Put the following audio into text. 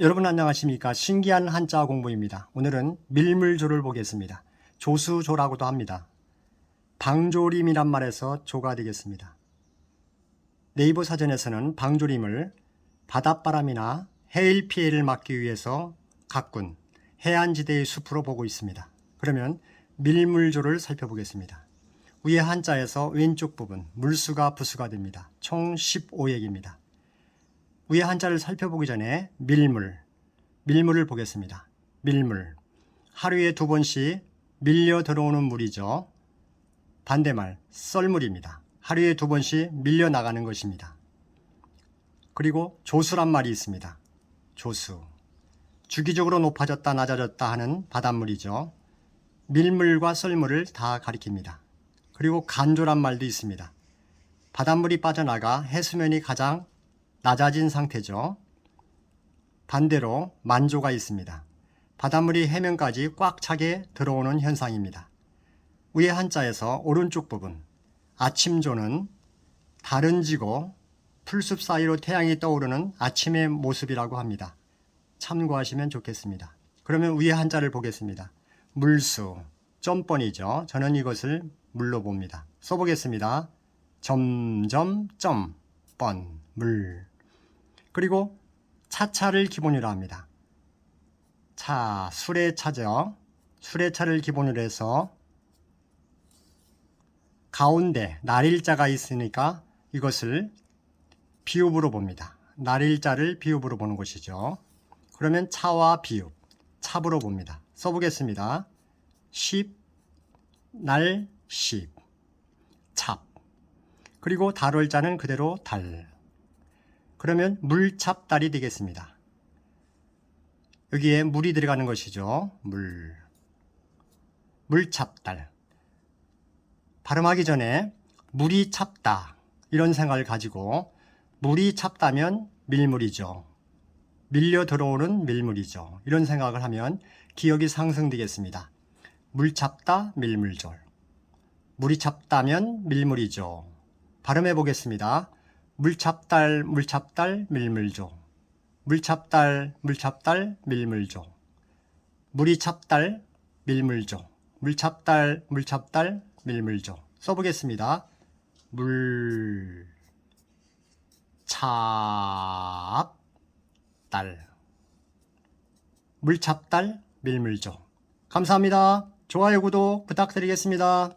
여러분 안녕하십니까? 신기한 한자 공부입니다. 오늘은 밀물조를 보겠습니다. 조수조라고도 합니다. 방조림이란 말에서 조가 되겠습니다. 네이버 사전에서는 방조림을 바닷바람이나 해일 피해를 막기 위해서 가꾼 해안지대의 숲으로 보고 있습니다. 그러면 밀물조를 살펴보겠습니다. 위에 한자에서 왼쪽 부분 물수가 부수가 됩니다. 총 15액입니다 위에 한자를 살펴보기 전에 밀물, 밀물을 보겠습니다. 밀물. 하루에 두 번씩 밀려 들어오는 물이죠. 반대말, 썰물입니다. 하루에 두 번씩 밀려 나가는 것입니다. 그리고 조수란 말이 있습니다. 조수. 주기적으로 높아졌다 낮아졌다 하는 바닷물이죠. 밀물과 썰물을 다 가리킵니다. 그리고 간조란 말도 있습니다. 바닷물이 빠져나가 해수면이 가장 낮아진 상태죠. 반대로 만조가 있습니다. 바닷물이 해면까지 꽉 차게 들어오는 현상입니다. 위에 한자에서 오른쪽 부분 아침조는 다른 지고 풀숲 사이로 태양이 떠오르는 아침의 모습이라고 합니다. 참고하시면 좋겠습니다. 그러면 위에 한자를 보겠습니다. 물수, 점번이죠. 저는 이것을 물로 봅니다. 써보겠습니다. 점점 점, 번, 물. 그리고 차차를 기본으로 합니다. 차, 술의 차죠. 술의 차를 기본으로 해서 가운데 날일자가 있으니까 이것을 비읍으로 봅니다. 날일자를 비읍으로 보는 것이죠. 그러면 차와 비읍, 찹으로 봅니다. 써보겠습니다. 10, 날, 10, 찹. 그리고 달월자는 그대로 달. 그러면 물찹달이 되겠습니다. 여기에 물이 들어가는 것이죠. 물. 물찹달. 발음하기 전에 물이 찹다. 이런 생각을 가지고 물이 찹다면 밀물이죠. 밀려 들어오는 밀물이죠. 이런 생각을 하면 기억이 상승되겠습니다. 물 찹다 밀물졸. 물이 찹다면 밀물이죠. 발음해 보겠습니다. 물찹달 물찹달 밀물조. 물찹달 물찹달 밀물조. 물이 찹달 밀물조. 물찹달 물찹달 밀물조. 써보겠습니다. 물. 찹달. 물찹달 밀물조. 감사합니다. 좋아요 구독 부탁드리겠습니다.